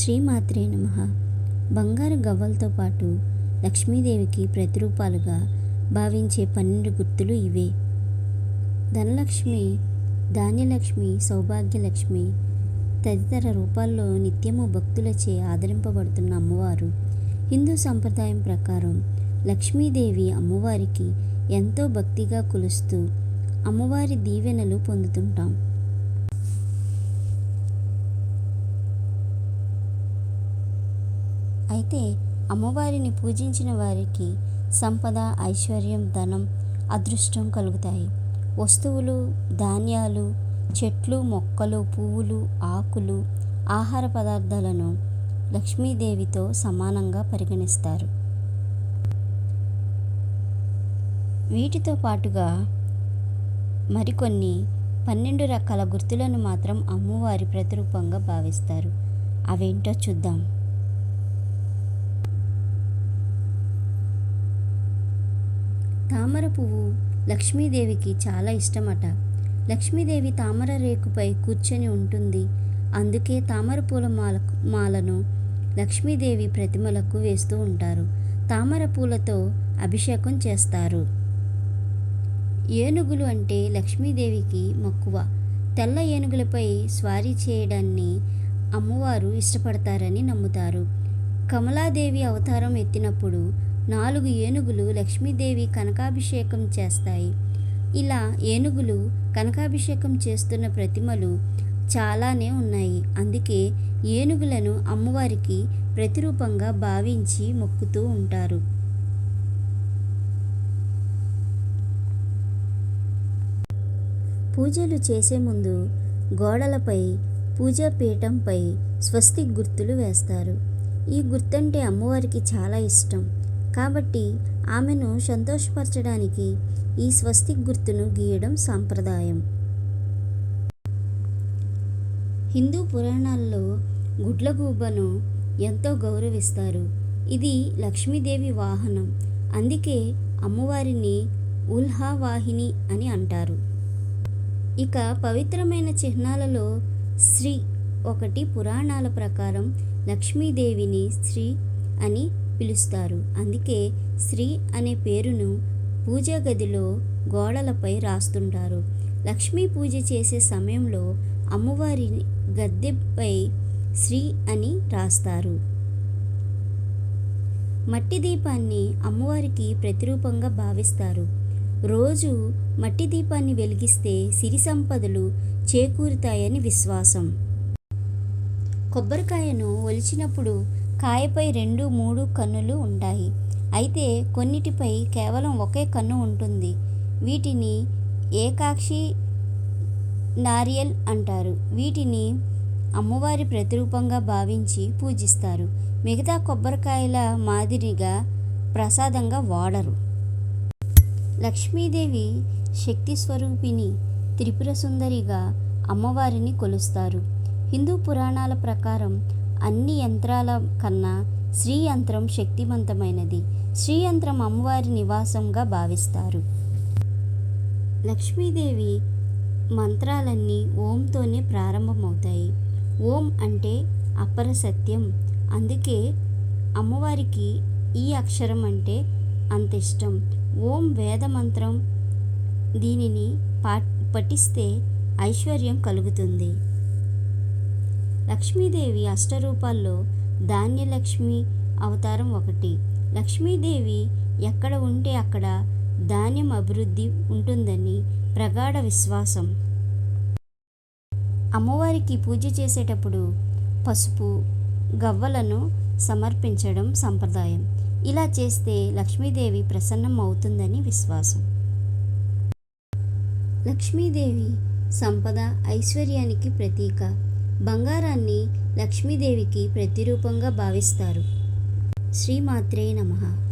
శ్రీమాత్రే నమ. బంగారు గవ్వలతో పాటు లక్ష్మీదేవికి ప్రతిరూపాలుగా భావించే పన్నెండు గుర్తులు ఇవే. ధనలక్ష్మి ధాన్యలక్ష్మి సౌభాగ్యలక్ష్మి తదితర రూపాల్లో నిత్యము భక్తులచే ఆదరింపబడుతున్న అమ్మవారు. హిందూ సంప్రదాయం ప్రకారం లక్ష్మీదేవి అమ్మవారికి ఎంతో భక్తిగా కొలుస్తూ అమ్మవారి దీవెనలు పొందుతుంటాం. అయితే అమ్మవారిని పూజించిన వారికి సంపద ఐశ్వర్యం ధనం అదృష్టం కలుగుతాయి. వస్తువులు ధాన్యాలు చెట్లు మొక్కలు పువ్వులు ఆకులు ఆహార పదార్థాలను లక్ష్మీదేవితో సమానంగా పరిగణిస్తారు. వీటితో పాటుగా మరికొన్ని పన్నెండు రకాల గుర్తులను మాత్రం అమ్మవారి ప్రతిరూపంగా భావిస్తారు. అవేంటో చూద్దాం. తామర పువ్వు లక్ష్మీదేవికి చాలా ఇష్టమట. లక్ష్మీదేవి తామర రేకుపై కూర్చొని ఉంటుంది. అందుకే తామర పూల మాల మాలను లక్ష్మీదేవి ప్రతిమలకు వేస్తూ ఉంటారు. తామర పూలతో అభిషేకం చేస్తారు. ఏనుగులు అంటే లక్ష్మీదేవికి మక్కువ. తెల్ల ఏనుగులపై స్వారీ చేయడాన్ని అమ్మవారు ఇష్టపడతారని నమ్ముతారు. కమలాదేవి అవతారం ఎత్తినప్పుడు నాలుగు ఏనుగులు లక్ష్మీదేవి కనకాభిషేకం చేస్తాయి. ఇలా ఏనుగులు కనకాభిషేకం చేస్తున్న ప్రతిమలు చాలానే ఉన్నాయి. అందుకే ఏనుగులను అమ్మవారికి ప్రతిరూపంగా భావించి మొక్కుతూ ఉంటారు. పూజలు చేసే ముందు గోడలపై పూజా పీఠంపై స్వస్తి గుర్తులు వేస్తారు. ఈ గుర్తంటే అమ్మవారికి చాలా ఇష్టం. కాబట్టి ఆమెను సంతోషపరచడానికి ఈ స్వస్తిక్ గుర్తును గీయడం సాంప్రదాయం. హిందూ పురాణాల్లో గుడ్లగూబను ఎంతో గౌరవిస్తారు. ఇది లక్ష్మీదేవి వాహనం. అందుకే అమ్మవారిని ఉల్హావాహిని అని అంటారు. ఇక పవిత్రమైన చిహ్నాలలో శ్రీ ఒకటి పురాణాల ప్రకారం లక్ష్మీదేవిని శ్రీ అని పిలుస్తారు. అందుకే శ్రీ అనే పేరును పూజా గదిలో గోడలపై రాస్తుంటారు. లక్ష్మీ పూజ చేసే సమయంలో అమ్మవారి గద్దెపై శ్రీ అని రాస్తారు. మట్టి దీపాన్ని అమ్మవారికి ప్రతిరూపంగా భావిస్తారు. రోజు మట్టి దీపాన్ని వెలిగిస్తే సిరి సంపదలు చేకూరుతాయని విశ్వాసం. కొబ్బరికాయను ఒలిచినప్పుడు కాయపై రెండు మూడు కన్నులు ఉంటాయి. అయితే కొన్నిటిపై కేవలం ఒకే కన్ను ఉంటుంది. వీటిని ఏకాక్షి నారియల్ అంటారు. వీటిని అమ్మవారి ప్రతిరూపంగా భావించి పూజిస్తారు. మిగతా కొబ్బరికాయల మాదిరిగా ప్రసాదంగా వాడరు. లక్ష్మీదేవి శక్తి స్వరూపిణి త్రిపుర సుందరిగా అమ్మవారిని కొలుస్తారు. హిందూ పురాణాల ప్రకారం అన్ని యంత్రాల కన్నా శ్రీ యంత్రం శక్తివంతమైనది. శ్రీ యంత్రం అమ్మవారి నివాసంగా భావిస్తారు. లక్ష్మీదేవి మంత్రాలన్నీ ఓంతోనే ప్రారంభమవుతాయి. ఓం అంటే అపర సత్యం. అందుకే అమ్మవారికి ఈ అక్షరం అంటే అంత ఇష్టం. ఓం వేద మంత్రం దీనిని పా పఠిస్తే ఐశ్వర్యం కలుగుతుంది. లక్ష్మీదేవి అష్టరూపాల్లో ధాన్యలక్ష్మి అవతారం ఒకటి. లక్ష్మీదేవి ఎక్కడ ఉంటే అక్కడ ధాన్యం అభివృద్ధి ఉంటుందని ప్రగాఢ విశ్వాసం. అమ్మవారికి పూజ చేసేటప్పుడు పసుపు గవ్వలను సమర్పించడం సంప్రదాయం. ఇలా చేస్తే లక్ష్మీదేవి ప్రసన్నం అవుతుందని విశ్వాసం. లక్ష్మీదేవి సంపద ఐశ్వర్యానికి ప్రతీక. బంగారాన్ని లక్ష్మీదేవికి ప్రతిరూపంగా భావిస్తారు. శ్రీమాత్రే నమః.